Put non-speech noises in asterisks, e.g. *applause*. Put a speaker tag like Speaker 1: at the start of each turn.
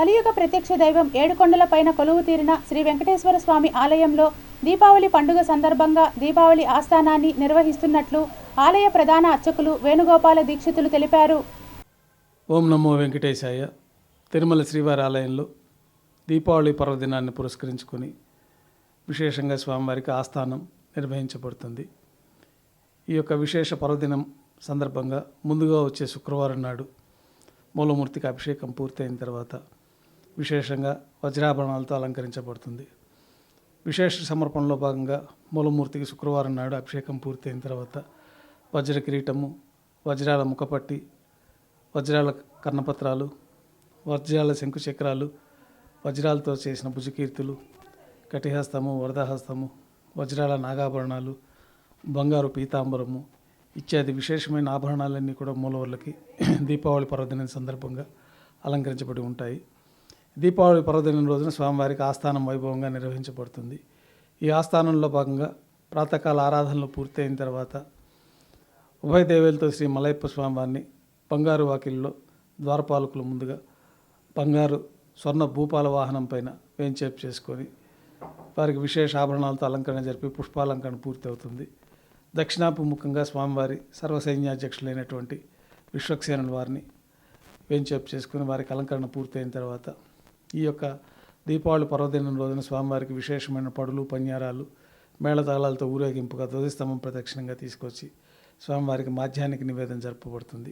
Speaker 1: కలియుగ ప్రత్యక్ష దైవం ఏడుకొండల పైన కొలువు తీరిన శ్రీ వెంకటేశ్వర స్వామి ఆలయంలో దీపావళి పండుగ సందర్భంగా దీపావళి ఆస్థానాన్ని నిర్వహిస్తున్నట్లు ఆలయ ప్రధాన అర్చకులు వేణుగోపాల దీక్షితులు తెలిపారు.
Speaker 2: ఓం నమో వెంకటేశాయ. తిరుమల శ్రీవారి ఆలయంలో దీపావళి పర్వదినాన్ని పురస్కరించుకొని విశేషంగా స్వామివారికి ఆస్థానం నిర్వహించబడుతుంది. ఈ యొక్క విశేష పర్వదినం సందర్భంగా ముందుగా వచ్చే శుక్రవారం నాడు మూలమూర్తికి అభిషేకం పూర్తయిన తర్వాత విశేషంగా వజ్రాభరణాలతో అలంకరించబడుతుంది. విశేష సమర్పణలో భాగంగా మూలమూర్తికి శుక్రవారం నాడు అభిషేకం పూర్తయిన తర్వాత వజ్ర కిరీటము వజ్రాల ముఖపట్టి వజ్రాల కర్ణపత్రాలు వజ్రాల శంకు చక్రాలు వజ్రాలతో చేసిన భుజకీర్తులు కటిహస్తము వరదహస్తము వజ్రాల నాగాభరణాలు బంగారు పీతాంబరము ఇత్యాది విశేషమైన ఆభరణాలన్నీ కూడా మూలవర్లకి *clears throat* దీపావళి పర్వదినం సందర్భంగా అలంకరించబడి ఉంటాయి. దీపావళి పర్వదినం రోజున స్వామివారికి ఆస్థానం వైభవంగా నిర్వహించబడుతుంది. ఈ ఆస్థానంలో భాగంగా ప్రాతకాల ఆరాధనలు పూర్తయిన తర్వాత ఉభయ దేవేలతో శ్రీ మలయప్ప స్వామివారిని బంగారు వాకిల్లో ద్వారపాలకుల ముందుగా బంగారు స్వర్ణ భూపాల వాహనం పైన వేంచేపు చేసుకొని వారికి విశేష ఆభరణాలతో అలంకరణ జరిపి పుష్పాలంకరణ పూర్తి అవుతుంది దక్షిణాభిముఖంగా స్వామివారి సర్వసైన్యాధ్యక్షులైనటువంటి విశ్వక్సేనుల వారిని వేంచేపు చేసుకుని వారికి అలంకరణ పూర్తయిన తర్వాత ఈ యొక్క దీపావళి పర్వదినం రోజున స్వామివారికి విశేషమైన పడులు పన్యారాలు మేళతాళాలతో ఊరేగింపుగా ధ్వజస్తంభం ప్రదక్షిణంగా తీసుకొచ్చి స్వామివారికి మాధ్యానికి నివేదన జరపబడుతుంది.